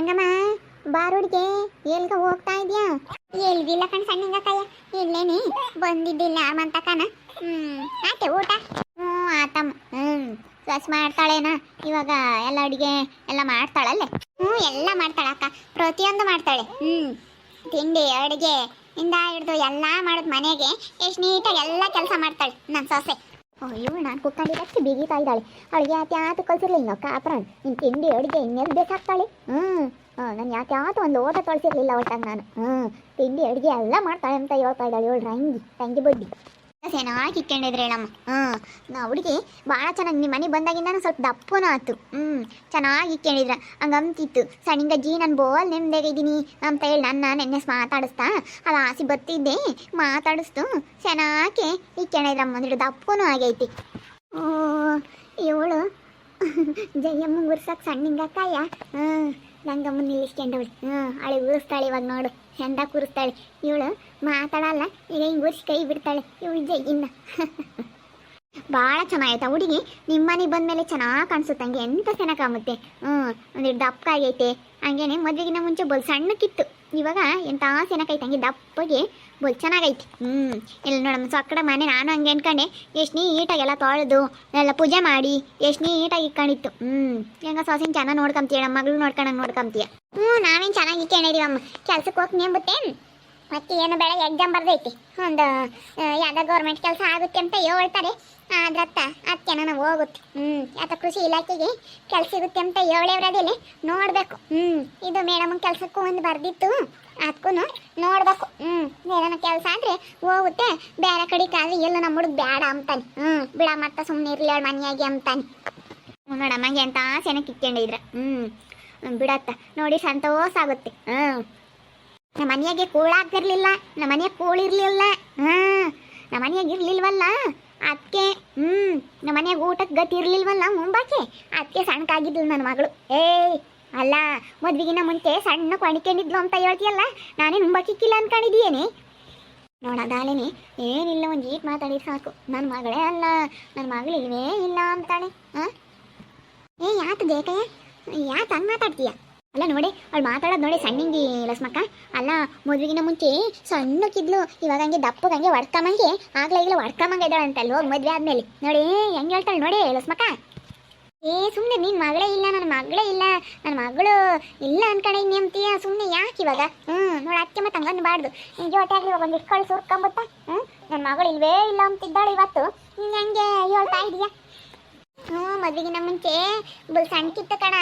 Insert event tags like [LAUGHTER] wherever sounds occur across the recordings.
ರಂಗಮ್ಮ ಬಾರುಡ್ಗೆ ಎಲ್ಗ ಹೋಗ್ತಾ ಇದ್ಯಾ? ಎಲ್ಗಿಲ್ಲ ಕಣ್ ಸಣ್ಣ ಇಲ್ಲೇನಿ, ಬಂದಿದ್ದಿಲ್ಲ ಮಂತಕನ ಹ್ಮ್ ಆಕೆ ಊಟ? ಹ್ಞೂ ಆತಮ್ಮ ಹ್ಮ್ ಸ್ವಸ್ ಮಾಡ್ತಾಳೇನ. ಇವಾಗ ಎಲ್ಲ ಅಡುಗೆ ಎಲ್ಲ ಮಾಡ್ತಾಳಲ್ಲೇ? ಹ್ಞೂ, ಎಲ್ಲ ಮಾಡ್ತಾಳಕ್ಕ. ಪ್ರತಿಯೊಂದು ಮಾಡ್ತಾಳೆ. ಹ್ಮ್, ತಿಂಡಿ, ಅಡುಗೆ, ಇಂದ ಹಿಡ್ದು ಎಲ್ಲ ಮಾಡೋದು ಮನೆಗೆ. ಎಷ್ಟು ನೀಟಾಗಿ ಎಲ್ಲ ಕೆಲಸ ಮಾಡ್ತಾಳೆ ನನ್ನ ಸೊಸೆ. ಅಯ್ಯೋ ನಾನು ಕುತ್ಕೊಂಡಿದ್ದಕ್ಕೆ ಬಿಗಿತಾ ಇದ್ದಾಳೆ. ಅವಳಿಗೆ ಯಾಕೆ ಯಾತು ಕಳ್ಸಿರ್ಲಿಲ್ಲ? ನಾವು ಕಾಪ್ರಾಣ್ ನಿನ್ನ ತಿಂಡಿ, ಅಡುಗೆ ಇನ್ನೆಲ್ಲಿ ಬೇಕಾಗ್ತಾಳೆ ಹ್ಞೂ ನಾನು ಯಾಕೆ ಯಾತು ಒಂದು ಓಟ ಕಳ್ಸಿರ್ಲಿಲ್ಲ ಒಟ್ಟಾಗ ನಾನು. ಹ್ಞೂ ತಿಂಡಿ, ಅಡುಗೆ ಎಲ್ಲ ಮಾಡ್ತಾಳೆ ಅಂತ ಹೇಳ್ತಾ ಇದ್ದಾಳೆ ಇವಳು ರಂಗಿ ರಂಗಿ ಬಡ್ಡಿ. ಚೆನ್ನಾಗಿ ಇಕ್ಕೊಂಡಿದ್ರೆ ಹೇಳಮ್ಮ ಹ್ಞೂ ನಾ ಹುಡುಗಿ ಭಾಳ ಚೆನ್ನಾಗಿ ನಿಮ್ಮ ಮನೆಗೆ ಬಂದಾಗಿಂದ ಸ್ವಲ್ಪ ದಪ್ಪನೂ ಆಯ್ತು ಹ್ಞೂ ಚೆನ್ನಾಗಿ ಇಕ್ಕೊಂಡಿದ್ರ ಹಂಗೆ ಅಂತಿತ್ತು ಸಣ್ಣಿಂಗಜ್ಜಿ ನಾನು ಬೋಲ್ ನೆಮ್ಮದಿಯಾಗಿದ್ದೀನಿ ಅಂತ ಹೇಳಿ ನನ್ನ ನೆನ್ನೆ ಮಾತಾಡಿಸ್ತಾ. ಅದು ಆಸೆ ಬತ್ತಿದ್ದೆ. ಮಾತಾಡಿಸ್ತು. ಚೆನ್ನಾಗಿ ಇಕ್ಕೊಂಡಿದ್ರಮ್ಮ ಅಂದ್ರೆ ದಪ್ಪನೂ ಆಗೈತಿ ಓ, ಇವಳು. [LAUGHS] ಜಯಮ್ಮ ಸಣ್ಣಿಂಗ ಸಣ್ಣಿಂಗಕ್ಕಾಯ ಹ್ಞೂ ನಂಗಮ್ಮ ನಿಲ್ಲಿಸ್ಕೊಂಡವಳು ಹ್ಞೂ ಹಳೆ ಉರಿಸ್ತಾಳೆ ಇವಾಗ ನೋಡು. ಚಂದ ಕೂರಿಸ್ತಾಳೆ. ಇವಳು ಮಾತಾಡಲ್ಲ, ಈಗ ಹಿಂಗೆ ಉರಿಸಿ ಕೈ ಬಿಡ್ತಾಳೆ. ಇವಳು ಜಯ್ಯನ್ನ ಭಾಳ [LAUGHS] ಚೆನ್ನಾಗೈತೆ ಹುಡುಗಿ. ನಿಮ್ಮನೆ ಬಂದ ಬಂದಮೇಲೆ ಚೆನ್ನಾಗಿ ಕಾಣಿಸುತ್ತೆ ಹಂಗೆ ಎಂತ ಚೆನ್ನಾಗಿ ಕಾಮುತ್ತೆ ಹ್ಞೂ ಒಂದು ದಪ್ಪ ಆಗೈತೆ ಹಂಗೇನೆ ಮದುವೆಗಿನ ಮುಂಚೆ ಬಲ್ ಸಣ್ಣಕ್ಕಿತ್ತು. ಇವಾಗ ಎಂಥ ಹಂಗೆ ದಪ್ಪಗೆ ಬಲ್ ಚೆನ್ನಾಗೈತಿ. ಹ್ಞೂ ಇಲ್ಲ ನೋಡಮ್ಮ ಸೊಕ್ಕಡ ಮನೆ ನಾನು ಹಂಗೆ ಅನ್ಕೊಂಡೆ, ಎಷ್ಟು ನೀಟಾಗೆಲ್ಲ ತೊಳೆದು, ಎಲ್ಲ ಪೂಜೆ ಮಾಡಿ, ಎಷ್ಟು ನೀಟಾಗಿ ಇಟ್ಕೊಂಡಿತ್ತು. ಹ್ಞೂ ಹೆಂಗ ಸೊಸಿನ ಚೆನ್ನಾಗಿ ನೋಡ್ಕೊಂತೀಯ ಮಗಳು ನೋಡ್ಕೊಂಡಂಗೆ ನೋಡ್ಕೊಂತೀಯ. ಹ್ಞೂ ನಾವೇನು ಚೆನ್ನಾಗಿ ಇಟ್ಕೊಂಡಿದೀವಮ್ಮ ಕೆಲ್ಸಕ್ಕೆ ಹೋಗಿ ನೇಂಬುತ್ತೆ ಮತ್ತೆ ಏನು ಬೇಡ ಎಕ್ಸಾಮ್ ಬರ್ದೈತಿ. ಒಂದು ಯಾವ್ದೋ ಗೌರ್ಮೆಂಟ್ ಕೆಲಸ ಆಗುತ್ತೆ ಅಂತ ಹೇಳ್ತಾರೆ. ಅದ್ರತ್ತ ಅದಕ್ಕೆ ನಾವು ಹೋಗುತ್ತೆ. ಹ್ಞೂ ಯಾತ ಕೃಷಿ ಇಲಾಖೆಗೆ ಕೆಲಸ ಸಿಗುತ್ತೆ ಅಂತ ಹೇಳೇವ್ರದಿಲ್ಲ ನೋಡಬೇಕು. ಹ್ಞೂ ಇದು ಮೇಡಮ್ ಕೆಲಸಕ್ಕೂ ಒಂದು ಬರ್ದಿತ್ತು. ಅದಕ್ಕೂ ನೋಡ್ಬೇಕು. ಹ್ಞೂ ಕೆಲಸ ಅಂದರೆ ಹೋಗುತ್ತೆ. ಬೇರೆ ಕಡೆ ಕಾದ್ರೆ ಎಲ್ಲ ನಮ್ಮ ಹುಡುಗ ಬೇಡ ಅಂತಾನೆ. ಹ್ಞೂ ಬಿಡ ಮತ್ತೆ ಸುಮ್ಮನೆ ಇರಲಿ ಅವಳು ಮನೆಯಾಗಿ ಅಂತಾನೆ. ಹಂಗೆ ಅಂತ ಆಸೆನ ಇಕ್ಕೊಂಡಿದ್ರ ಹ್ಞೂ ಬಿಡತ್ತ. ನೋಡಿ ಸಂತೋಷ ಆಗುತ್ತೆ. ಹ್ಞೂ ನಮ್ಮ ಮನೆಯಾಗೆ ಕೂಳಾಗ್ತಿರ್ಲಿಲ್ಲ, ನಮ್ಮ ಮನೆಯಾಗ ಕೂಳಿರ್ಲಿಲ್ಲ. ಹಾ, ನಮ್ಮ ಮನೆಯಾಗ ಇರ್ಲಿಲ್ವಲ್ಲ? ಅದಕ್ಕೆ ಹ್ಮ್, ನಮ್ಮ ಮನೆಯಾಗ ಊಟಕ್ಕೆ ಗತಿ ಇರ್ಲಿಲ್ವಲ್ಲ ಮುಂಬಾಕೆ? ಅದಕ್ಕೆ ಸಣ್ಣಕ್ಕಾಗಿದ್ಲು ನನ್ನ ಮಗಳು. ಏಯ್, ಅಲ್ಲ, ಮದ್ವಿಗಿನ ಮುಂಚೆ ಸಣ್ಣ ಕೊಣಿಕೊಂಡಿದ್ಲು ಅಂತ ಹೇಳ್ತೀಯಲ್ಲ, ನಾನೇ ಮುಂಬಾಕಿಕ್ಕಿಲ್ಲ ಅನ್ಕೊಂಡಿದ್ದೀಯೇನೆ? ನೋಡೋದಾಲೇನೆ ಏನಿಲ್ಲ, ಒಂದು ಈಟ್ ಮಾತಾಡಿದ್ರೆ ಸಾಕು. ನನ್ನ ಮಗಳೇ ಅಲ್ಲ ನನ್ನ ಮಗಳು ಇಲ್ವೇ ಇಲ್ಲ ಅಂತಾಳೆ. ಹಾ? ಏ ಯಾತು ಬೇಕಯ್ಯ ಯಾಕೆ ಹಂಗೆ ಮಾತಾಡ್ತೀಯ? ಅಲ್ಲ ನೋಡಿ, ಅವ್ಳು ಮಾತಾಡೋದು ನೋಡಿ ಸಣ್ಣಿಂಗಿ ಲಸ್ಮಕ್ಕ ಅಲ್ಲ, ಮದುವೆಗಿನ ಮುಂಚೆ ಸಣ್ಣಕ್ಕಿದ್ಲು, ಇವಾಗ ಹಂಗೆ ದಪ್ಪಗೆ ಹಂಗೆ ಹೊಡ್ಕಮಂಗೆ, ಆಗ್ಲೇ ಈಗಲೇ ಹೊಡ್ಕಮಂಗೆ ಅಂತ ಹೋಗಿ ಮದುವೆ ಆದ್ಮೇಲೆ. ನೋಡಿ, ಹೆಂಗೆ ಹೇಳ್ತಾಳೆ ನೋಡಿ ಲಸ್ಮಕ್ಕ ಏ ಸುಮ್ಮನೆ ನಿನ್ನ ಮಗಳೇ ಇಲ್ಲ ನನ್ನ ಮಗಳೇ ಇಲ್ಲ ನನ್ನ ಮಗಳು ಇಲ್ಲ ಅನ್ಕಡೆ ನೆಮ್ತೀಯ ಸುಮ್ಮನೆ ಯಾಕೆ ಇವಾಗ? ಹ್ಞೂ ನೋಡಿ ಅತ್ತೆ ಮತ್ತೆ ಹಂಗನ್ ಬಾಡ್ದು ನಿನ್ನ ಜೊತೆ ಆಗಲಿ ಇವಾಗ ಒಂದು ಇಟ್ಕೊಳ್ಳಿ ಸುರ್ಕೊಂಬತ್ತ ಹ್ಞೂ ನನ್ನ ಮಗಳು ಇಲ್ವೇ ಇಲ್ಲ ಅಂತಿದ್ದಾಳೆ ಇವತ್ತು. ನೀನು ಹೆಂಗೆ ಹೇಳ್ತಾ ಇದೀಯಾ? ಮದ್ವೆಗಿನ ಮುಂಚೆ ಬುಲ್ ಕಣ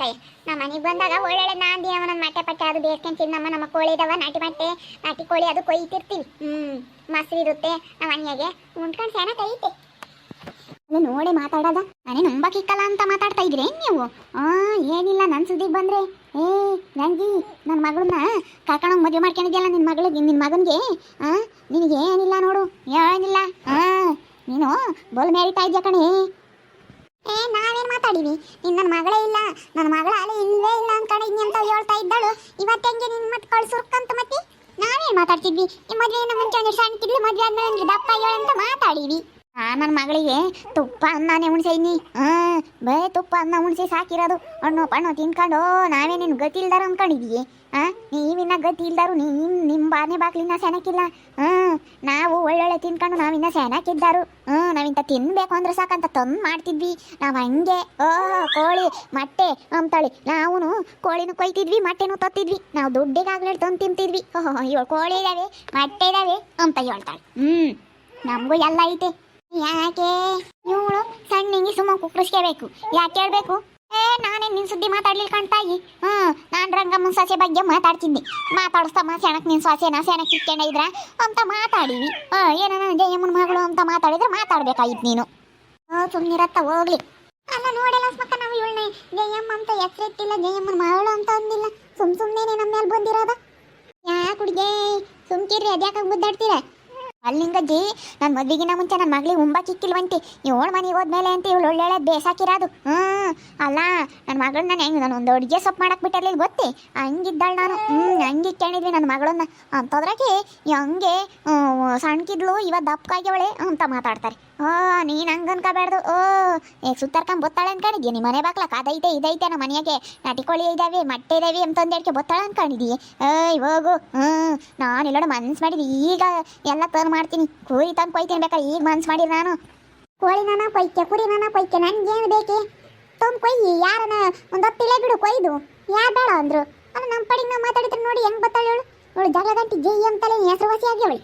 ಕೈ ನಮ್ಮ ಮನೆಗೆ ಬಂದಾಗ ಒಳ್ಳೊಳ್ಳೆ ನಾಂದಿ ಅವನ ಮಾಟೆ ಪಟ್ಟೆ, ಅದು ಬೇಸ್ಕೊಂತೀನಿ ನಮ್ಮ ನಮ್ಮ ಕೋಳಿ ಇದಾವ ನಾಟಿ ಮಾಟೆ ನಾಟಿ ಕೋಳಿ ಅದು ಕೊಯ್ತಿರ್ತೀವಿ ಹ್ಮ್ ಮೊಸರು ಇರುತ್ತೆ ನಮ್ಮ ಮನೆಯಾಗೆ. ಉಂಡ್ಕೊಂಡು ಸೆನ ಕೈತೆ. ಅದು ನೋಡಿ ಮಾತಾಡೋದ. ನಾನೇ ನಂಬಕ್ಕಿಕ್ಕಲ್ಲ ಅಂತ ಮಾತಾಡ್ತಾ ಇದ್ರಿ ನೀವು? ಆ, ಏನಿಲ್ಲ ನನ್ನ ಸುದ್ದಿಗೆ ಬಂದ್ರೆ. ಏ, ರಂಗಿ ನನ್ನ ಮಗಳನ್ನ ಕರ್ಕೊಂಡೋಗಿ ಮದುವೆ ಮಾಡ್ಕೊಂಡಿದ್ಯಲ್ಲ ನಿನ್ನ ಮಗಳಿಗೆ ನಿನ್ನ ಮಗನಿಗೆ? ಆ ನಿನಗೆ ಏನಿಲ್ಲ ನೋಡು, ಏನಿಲ್ಲ. ಆ, ನೀನು ಬೋಲ್ ಮೇರಿತಾ ಇದ್ಯಾ ಕಣೆ. ಏ ನಾವೇನ್ ಮಾತಾಡಿವಿ ನಿನ್ನ ನನ್ನ ಮಗಳೇ ಇಲ್ಲ ನನ್ನ ಮಗಳ ಅಲೆ ಇಲ್ವೇ ಇಲ್ಲ ಅನ್ಕೊಂಡಿದ್ನಿ ಅಂತ ಹೇಳ್ತಾ ಇದ್ದಾಳು. ಇವತ್ತು ಹೆಂಗೆ ನಿನ್ ಮತ್ತೆ ಕಳ್ಸುರ್ಕಂತ ಮತ್ತೆ? ನಾವೇನ್ ಮಾತಾಡ್ತಿದ್ವಿ? ಈ ಮದ್ವೆ ಮುಂಚೆ ಒಂದು ಸಣ್ಣಕ್ಕಿದ್ಲು ಮದ್ವೆ ಆದ್ಮೇಲೆ ದಪ್ಪ ಅಂತ ಮಾತಾಡಿವಿ. ಆ ನನ್ನ ಮಗಳಿಗೆ ತುಪ್ಪ ಅನ್ನನೇ ಉಣ್ಸೈನಿ ಹಾ ಬೇ ತುಪ್ಪ ಅನ್ನ ಉಣ್ಸಿ ಸಾಕಿರೋದು. ಹಣ್ಣು ಪಣ್ಣು ತಿನ್ಕೊಂಡು, ನಾವೇ ನಿನ್ ಗತಿ ಇಲ್ದಾರ ಅನ್ಕೊಂಡಿದ್ವಿ. ಹಾ ನೀವಿನ್ನ ಗತಿ ಇಲ್ದಾರು ನೀನ್ ನಿಮ್ಮ ಬಾನೆ ಬಾಗ್ಲಿನ ಸೆನಕ್ಕಿಲ್ಲ ಹ್ಮ್ ನಾವು ಒಳ್ಳೊಳ್ಳೆ ತಿನ್ಕೊಂಡು ನಾವಿನ್ನ ಸೆನಕ್ಕಿದ್ದಾರು ಹ್ಮ್ ನಾವಿಂತ ತಿನ್ಬೇಕು ಅಂದ್ರೆ ಸಾಕಂತ ತಂದ್ ಮಾಡ್ತಿದ್ವಿ. ನಾವು ಹಂಗೆ, ಓ, ಕೋಳಿ, ಮೊಟ್ಟೆ ಅಂತಾಳಿ ನಾವು ಕೋಳಿನೂ ಕೊಯ್ತಿದ್ವಿ, ಮೊಟ್ಟೆನೂ ತತ್ತಿದ್ವಿ. ನಾವು ದುಡ್ಡಿಗಾಗ್ಲೇ ತಂದು ತಿಂತಿದ್ವಿ. ಓಹೋ ಇವಳು ಕೋಳಿ ಇದಾವೆ, ಮೊಟ್ಟೆ ಇದಾವೆ ಅಂತ ಹೇಳ್ತಾಳೆ ಹ್ಮ್, ನಮಗೂ ಎಲ್ಲ ಐತೆ. ಯಾಕೆ? ಇವಳು ಸಣ್ಣಿಂಗಿ ಸುಮ್ಮ ಕುಕ್ಕರಿಸ್ಕೋಬೇಕು. ಯಾಕೆ ಹೇಳ್ಬೇಕು? ಏ, ನಾನೇ ನಿನ್ ಸುದ್ದಿ ಮಾತಾಡ್ಲಿಲ್ಲ ಕಾಣ್ತಾಯಿ ಹ್ಮ್, ನಾನ್ ರಂಗಮ್ಮನ ಸೊಸೆ ಬಗ್ಗೆ ಮಾತಾಡ್ತಿದ್ದೆ. ಮಾತಾಡಿಸ್ತಮ್ಮ ಸೆಣಕ್ ನಿನ್ ಸೊಸೆನ ಸೆಣಕ್ ಇಟ್ಕೊಂಡಿದ್ರ ಅಂತ ಮಾತಾಡಿವಿ ಹಾ ಏನೋ ಜಯಮ್ಮನ ಮಗಳು ಅಂತ ಮಾತಾಡಿದ್ರೆ ಮಾತಾಡ್ಬೇಕಾಗಿತ್ತು ನೀನು. ಸುಮ್ಮನಿರತ್ತ ಹೋಗ್ಲಿ. ಅಲ್ಲ, ನೋಡಲ್ಲ ಸ್ಮಕ್ಕ ನಾವು ಇವಳನ್ನ ಜಯಮ್ಮ ಅಂತ ಹೆಸರಿಟ್ಟಿಲ್ಲ, ಜಯಮ್ಮನ ಮಗಳು ಅಂತ ಅಂದಿಲ್ಲ. ಸುಮ್ ಸುಮ್ಮನೆ ನಮ್ಮ ಮೇಲೆ ಬಂದಿರೋದ? ಯಾಕೆ ಸುಮ್ ಸುಮ್ಕಿರ್ರಿ, ಅದ್ಯಾಕಾಗ ಮುದ್ದಾಡ್ತೀರ? ಅಲ್ಲಿಂಗಜ್ಜಿ ನನ್ನ ಮದ್ವೆಗಿನ ಮುಂಚೆ ನನ್ನ ಮಗಳಿಗೆ ಉಂಬ ಕಿಕ್ಕಿಲ್ವಂತೆ. ಇವಳು ಮನೆಗೆ ಹೋದ್ಮೇಲೆ ಅಂತ ಇವಳು ಒಳ್ಳೆ ಬೇಸಾಕಿರೋದು. ಹ್ಞೂ ಅಲ್ಲ ನನ್ನ ಮಗಳನ್ನ ಹೆಂಗೆ, ನಾನು ಒಂದು ಅಡುಗೆ ಸೊಪ್ಪು ಮಾಡಕ್ಕೆ ಬಿಟ್ಟಲ್ಲಿ ಗೊತ್ತಿ? ಹಂಗಿದ್ದಾಳೆ ನಾನು. ಹ್ಞೂ ಹಂಗೆ ಕೇಳಿದ್ವಿ ನನ್ನ ಮಗಳನ್ನ. ಅಂತದ್ರಾಗೆ ಹಂಗೆ ಸಣ್ಣಕಿದ್ಲು ಇವ ದಪ್ಪಕಾಗ್ಯವಳೆ ಅಂತ ಮಾತಾಡ್ತಾರೆ. ಓ ನೀನು ಹಂಗೆ ಅನ್ಕೋಬಾರ್ದು ಓ, ಏ ಸುತ್ತಾರ್ಕೊಂಡು ಬತ್ತಾಳೆ ಅನ್ಕೊಂಡಿದ್ಯಾ? ನಿಮ್ಮ ಮನೆ ಬಾಕ್ಲಕ್ಕೆ ಅದೈತೆ ಇದೈತೆ ನಮ್ಮ ಮನೆಯಾಗೆ ನಾಟಿಕೋಳಿ ಇದಾವೆ, ಮೊಟ್ಟೆ ಇದಾವೆ ಅಂತಂದು ಹೇಳ್ಕೆ ಬೊತ್ತಾಳೆ ಅನ್ಕೊಂಡಿದ್ದೀಯ ಏಯ್, ಹೋಗು. ಹ್ಞೂ ನಾನು ಇಲ್ಲೋಡ ಮನ್ಸು ಮಾಡಿದ್ವಿ ಈಗ ಎಲ್ಲ ತರ್ ಮಾಡ್ತೀನಿ. ಕುರಿ ತಂದು ಕೊಯ್ತೀನಿ ಬೇಕಾ? ಈಗ ಮನ್ಸು ಮಾಡಿರಿ ನಾನು. ಕೋಳಿ ನಾನು ಪೈಕೆ ಕುರಿ ನಾನ ಕೊಯ್ಕೆ ನನಗೇನು ಬೇಕೆ? ತೊಂದು ಕೊಯ್ಯಿ, ಯಾರನ ಒಂದು ಬಿಡು, ಕೊಯ್ದು. ಯಾರು ಬೇಡ ಅಂದ್ರು. ಅಲ್ಲ ನಮ್ಮ ಪಡಿಗೆ ನಾವು ಮಾತಾಡಿದ್ರೆ ನೋಡಿ ಹೆಂಗೆ ಬತ್ತಾಳೆ ಅವಳು ಅವಳು ಜಗಳ ಗಂಟಿ ಜೈ ಅಂತಲೇ ಹೆಸರುವಾಸಿ ಆಗ್ಯವಳಿ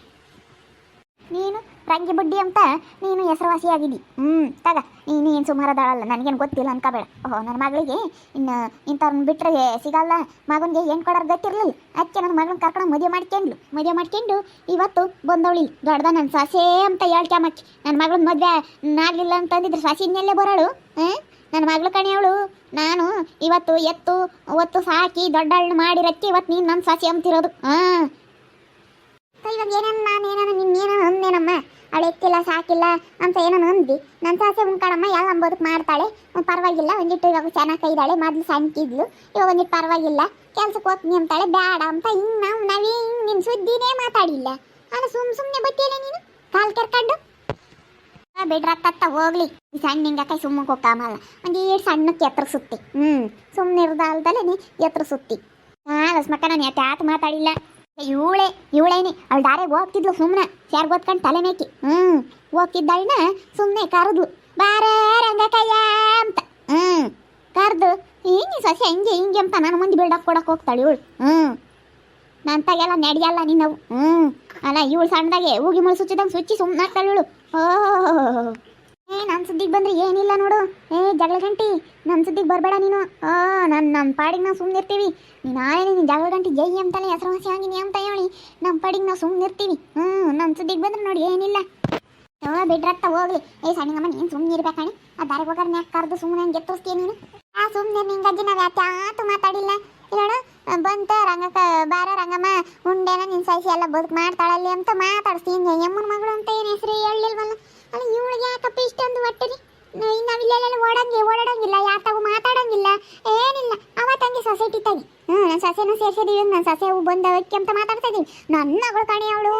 ನೀನು ರಂಗಿ ಬುಡ್ಡಿ ಅಂತ ನೀನು ಹೆಸರುವಾಸಿ ಆಗಿದ್ದಿ ಹ್ಞೂ ತಗ. ನೀನು ಏನು ಸುಮಾರದಾಳಲ್ಲ, ನನಗೇನು ಗೊತ್ತಿಲ್ಲ ಅನ್ಕೋಬೇಡ. ಓಹೋ ನನ್ನ ಮಗಳಿಗೆ ಇನ್ನು ಇಂಥವ್ರನ್ನ ಬಿಟ್ಟರೆ ಸಿಗಲ್ಲ. ಮಗನಿಗೆ ಏನು ಕೊಡೋರು ಗೊತ್ತಿರಲಿಲ್ಲ. ಅದಕ್ಕೆ ನನ್ನ ಮಗನ ಕರ್ಕೊಂಡು ಮದುವೆ ಮಾಡ್ಕೊಂಡ್ಲು. ಮದುವೆ ಮಾಡ್ಕೊಂಡು ಇವತ್ತು ಬಂದವಳಿ ದೊಡ್ಡದ ನನ್ನ ಸಾಸೇ ಅಂತ ಹೇಳ್ಕ್ಯಾಮಕ್ಕಿ. ನನ್ನ ಮಗಳನ್ನ ಮದುವೆ ಆಗಲಿಲ್ಲ ಅಂತಂದಿದ್ರೆ ಮೇಲೆ ಬರೋಳು? ಹಾಂ? ನನ್ನ ಮಗಳು ಕಣೆ ಅವಳು, ನಾನು ಇವತ್ತು ಎತ್ತು, ಒತ್ತು ಸಾಕಿ ದೊಡ್ಡಳ್ಳು ಮಾಡಿರಕ್ಕೆ ಇವತ್ತು ನೀನು ನನ್ನ ಸಸಿ ಅಂತಿರೋದು ಹಾಂ ಇವಾಗ ಏನನ್ನ ನಾನು ಏನೇನು ನಿನ್ನ ಏನೋ ಅಂದೇನಮ್ಮ ಅವಳು ಎತ್ತಿಲ್ಲ, ಸಾಕಿಲ್ಲ ಅಂತ ಏನೋ ಅಂದ್ವಿ ನನ್ನ ಸಾಸೆ ಉಂಕಾಡಮ್ಮ ಎಲ್ಲ ಅಂಬೋದಕ್ಕೆ ಮಾಡ್ತಾಳೆ? ಪರವಾಗಿಲ್ಲ, ಒಂದಿಟ್ಟು ಇವಾಗ ಚೆನ್ನಾಗಿ ಕೈದಾಳೆ ಮೊದಲು ಸಣ್ಣಕ್ಕಿದ್ಲು ಇವಾಗ ಒಂದಿಟ್ಟು ಪರವಾಗಿಲ್ಲ ಕೆಲ್ಸಕ್ಕೆ ಹೋಗ್ತೀನಿ ಅಂತಾಳೆ, ಬೇಡ ಅಂತ ಹಿಂಗೆ ನಾವು ನಾವೇ ನಿನ್ನ ಸುದ್ದಿನೇ ಮಾತಾಡಿಲ್ಲ. ಅದು ಸುಮ್ಮ ಸುಮ್ಮನೆ ಬತ್ತಿಯಲ್ಲ ನೀನು? ಕಾಲು ಕೆರ್ಕೊಂಡು? ಬಿಡ್ರತ್ತ ಹೋಗ್ಲಿ. ಈ ಸಣ್ಣ ಹಿಂಗಕ್ಕ ಸುಮ್ಮಕ್ಕೆ ಹೋಗ್ಕಾಮಲ್ಲ ಒಂದು ಏಳು ಸಣ್ಣಕ್ಕೆ ಎತ್ತರ ಸುತ್ತಿ. ಹ್ಞೂ ಸುಮ್ಮನೆ ಇರ್ದಲ್ದಲ್ಲೇ ನೀ ಎತ್ತರ ಸುತ್ತಿ. ಹಾಂ ಲಸ್ಮಕ್ಕ ನಾನು ಯಾಕೆ ಮಾತಾಡಿಲ್ಲ? ಇವಳೆ, ಇವಳೇನಿ. ಅವಳು ದಾರಿಗೆ ಹೋಗ್ತಿದ್ಲು ಸುಮ್ಮನೆ ಯಾರು ಗೊತ್ಕೊಂಡು ತಲೆ ಮೇಕಿ. ಹ್ಞೂ ಹೋಗ್ತಿದ್ದಾಳಿನ ಸುಮ್ಮನೆ ಕರೆದ್ಲು. ಬಾರೇ ರಂಗಕಯ್ಯ ಅಂತ. ಹ್ಞೂ ಕರೆದು, ಹಿಂಗೆ ಸೊಸೆ, ಹಿಂಗೆ ಹಿಂಗೆ ಅಂತ ನಾನು ಮುಂದೆ ಬಿಲ್ಡಪ್ ಕೊಡಕ್ಕೆ ಹೋಗ್ತಾಳೆ ಇವಳು. ಹ್ಞೂ ನಂತಾಗೆಲ್ಲ ನಡೆಯಲ್ಲ ನೀನು ಹ್ಞೂ ಅಲ್ಲ, ಇವಳು ಸಣ್ಣದಾಗೆ ಹೋಗಿ ಮುಳು ಸುಚ್ಚಿದಂಗೆ ಸುಚ್ಚಿ ಸುಮ್ಮನೆ ಆಗ್ತಾಳೆ ಇವಳು. ಓಹ್ ಏ ನನ್ನ ಸುದ್ದಿಗೆ ಬಂದ್ರೆ ಏನಿಲ್ಲ ನೋಡು. ಏ, ಜಗಳ ಗಂಟಿ ನನ್ನ ಸುದ್ದಿಗೆ ಬರಬೇಡ ನೀನು. ಆ ನನ್ನ ನಮ್ಮ ಪಾಡಿಗೆ ನಾವು ಸುಮ್ಮನೆ ಇರ್ತೀವಿ. ನೀನು ಆಯೇ ಜಗಳ ಗಂಟಿ ಜೈ ಅಂತಲೇ ಹೆಸರುವಾಸಿ ಆಗಿನಿ ಅಂತ ಹೇಳಿ. ನಮ್ಮ ಪಾಡಿಗೆ ನಾವು ಸುಮ್ಮನೆ ಇರ್ತೀವಿ. ಹ್ಞೂ ನನ್ನ ಸುದ್ದಿಗೆ ಬಂದ್ರೆ ನೋಡಿ ಏನಿಲ್ಲ. ಓ ಬಿಡ್ರತ್ತ ಹೋಗ್ಲಿ. ಏ, ಸಣ್ಣಗಮ್ಮ, ನೀನು ಸುಮ್ಮನೆ ಇರ್ಬೇಕಣಿ ಆ ದಾರಿಗೆ ಹೋಗಾರ ನ್ಯಾಕ್ ಕರೆದು ಸುಮ್ಮನೆ ಹಂಗೆ ಎತ್ತರಿಸ್ತೀಯ ನೀನು? ಆ ಸುಮ್ಮನೆ ನಿಂಗಜ್ಜಿ ನಾವು ಯಾತ್ಯಾತು ಮಾತಾಡಿಲ್ಲ. ಇಲ್ಲೋಣ ಬಂತ ರಂಗಕ್ಕ, ಬಾರ ರಂಗಮ್ಮ, ಉಂಡೆನ ನಿನ್ ಸೈಸಿ ಎಲ್ಲ ಬದುಕು ಮಾಡ್ತಾಳಲ್ಲಿ ಅಂತ ಮಾತಾಡ್ಸ್ತೀನಿ ಯಮ್ಮನ ಮಗಳು ಅಂತ ಏನು ಹೆಸರು ಹೇಳಿಲ್ವಲ್ಲ ಅಲ್ಲ, ಇವಳಿಗೆ ಯಾಕಪ್ಪ ಇಷ್ಟೊಂದು ಹೊಟ್ಟೆರಿ ನಾವಿಲ್ಲೆಲ್ಲ ಓಡಂಗೆ, ಓಡಾಡಂಗಿಲ್ಲ ಯಾರ ತಾವು ಮಾತಾಡಂಗಿಲ್ಲ ಏನಿಲ್ಲ ಅವತ್ತಂಗೆ ಸೊಸೈಟಿ ತಾಗಿ ಹ್ಞೂ ನನ್ನ ಸೊಸೆನೂ ಸೇರ್ಸಿದೀವಿ ನನ್ನ ಸೊಸೆ ಅವು ಬಂದ ಅಕ್ಕಿ ಅಂತ ಮಾತಾಡ್ತಾ ಇದೀನಿ. ನನ್ನ ಮಗಳು ಕಣೆ ಅವಳು.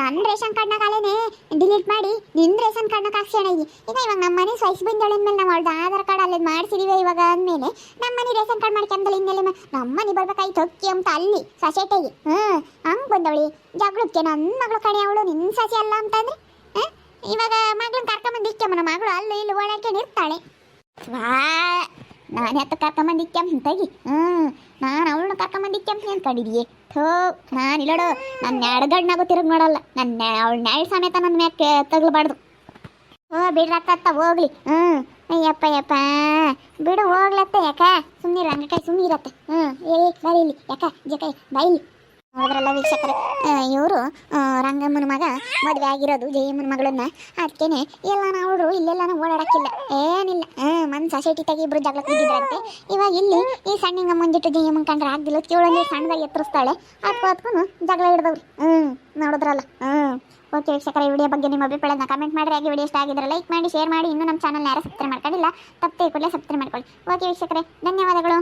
ನನ್ನ ರೇಷನ್ ಕಾರ್ಡ್ನ ಕಾಲೇನೆ ಡಿಲೀಟ್ ಮಾಡಿ ನಿನ್ನ ರೇಷನ್ ಕಾರ್ಡ್ನ ಕಾಕ್ಷಣ ಈಗ ಇವಾಗ ನಮ್ಮ ಮನೆ ಸ್ವಯಸ್ ಬಂದವಳ ಅಂದ್ಮೇಲೆ ನಾವು ಅವಳ್ದು ಆಧಾರ್ ಕಾರ್ಡ್ ಅಲ್ಲಿ ಮಾಡಿಸಿದೀವಿ ಇವಾಗ ಅಂದಮೇಲೆ ನಮ್ಮ ಮನೆ ರೇಷನ್ ಕಾರ್ಡ್ ಮಾಡ್ಕೊಂಡಲ್ಲ ಇನ್ನೆಲ್ಲ ನಮ್ಮ ಮನೆ ಬರ್ಬೇಕಾಯ್ತು ಅಕ್ಕಿ ಅಂತ ಅಲ್ಲಿ, ಸೊಸೈಟಿಗೆ. ಹ್ಞೂ ಹಂಗೆ ಬಂದವಳಿ. ಜಗಳಕ್ಕೆ ನನ್ನ ಮಗಳು ಕಣೆ ಅವಳು ನಿನ್ನ ಸಸಿ ಅಲ್ಲ ಅಂತಂದ್ರೆ ಹಾಂ? ಇವಾಗ ಮಗಳನ್ನ ಕರ್ಕೊಂಬಂದು ಇಕ್ಕಮ್ಮ ನಮ್ಮ ಮಗಳು ಅಲ್ಲಿ ಇಲ್ಲಿ ಓಡಾಡ್ಕೊಂಡು ಇರ್ತಾಳೆ ನಾನು ಎತ್ತ ಕರ್ಕೊಂಬಂದು ಇಕ್ಕಮ್ಮ ತೆಗಿ ಹ್ಞೂ ನಾನು ಅವಳನ್ನ ಇಕ್ಕಮ್ಮ ಅನ್ಕೊಂಡಿದೀಯ ಥೋ, ನಾನು ಇಲ್ಲೋಡು ನನ್ನ ಎಡಗಣ್ಣಾಗೋ ತಿರುಗಿ ನೋಡಲ್ಲ. ನನ್ನ ಅವಳು ನ್ಯಾಯ ಸಮೇತ ನನ್ನ ಮ್ಯಾಕೆ ತಗಲ್ಬಾರ್ದು. ಓ ಬಿಡ್ರಕ್ಕ ಹೋಗ್ಲಿ. ಹ್ಞೂ ಅಯ್ಯಪ್ಪ ಅಯ್ಯಪ್ಪ. ಬಿಡು, ಹೋಗ್ಲತ್ತ ಯಾಕ? ಸುಮ್ಮನೆ ಅಂಗಕಾಯಿ ಸುಮ್ಮನೆ ಇರತ್ತೆ ಹ್ಞೂ ಏ, ಬರೀಲಿ. ಯಾಕ, ಜಕಾಯಿ ಬೈಲಿ ನೋಡಿದ್ರಲ್ಲ ವೀಕ್ಷಕರೇ ಇವರು ರಂಗಮ್ಮನ ಮಗ, ಮದುವೆ ಆಗಿರೋದು, ಜಯಮ್ಮನ ಮಗಳನ್ನ. ಅದಕ್ಕೇನೆ ಎಲ್ಲ ಅವರು ಇಲ್ಲೆಲ್ಲ ಓಡಾಡಕ್ಕಿಲ್ಲ. ಏನಿಲ್ಲ ಮನ್ ಸೊಸೈಟಿ ತೆಗಿ ಇಬ್ರು ಜಗಳ ಬಿದ್ದಿದ್ರಂತೆ ಇವಾಗ ಇಲ್ಲಿ ಈ ಸಣ್ಣಿಂಗ ಮುಂದಿಟ್ಟು ಜಯಮ್ಮನ ಕಂಡ್ರೆ ಆಗ್ದಿಲ್ಲ. ಇವಳಲ್ಲಿ ಸಣ್ಣದಾಗಿ ಎತ್ತರಿಸ್ತಾಳೆ. ಅದಕ್ಕೂ ಅದಕ್ಕೂ ಜಗಳ ಹಿಡ್ದವ್ರಿ ಹ್ಞೂ ನೋಡಿದ್ರಲ್ಲ. ಹ್ಞೂ ಓಕೆ ವೀಕ್ಷಕರ, ಈ ವಿಡಿಯೋ ಬಗ್ಗೆ ನಿಮ್ಮ ಅಭಿಪ್ರಾಯನ ಕಮೆಂಟ್ ಮಾಡಿ ವಿಡಿಯೋ ಇಷ್ಟ ಆಗಿದ್ರೆ ಲೈಕ್ ಮಾಡಿ ಶೇರ್ ಮಾಡಿ. ಇನ್ನೂ ನಮ್ಮ ಚಾನಲ್ನ ಯಾರು ಸಬ್ಸ್ಕ್ರೈಬ್ ಮಾಡ್ಕೊಂಡಿಲ್ಲ ತಪ್ಪೇ ಕೂಡಲೇ ಸಬ್ಸ್ಕ್ರೈಬ್ ಮಾಡ್ಕೊಳ್ಳಿ. ಓಕೆ ವೀಕ್ಷಕರೇ, ಧನ್ಯವಾದಗಳು.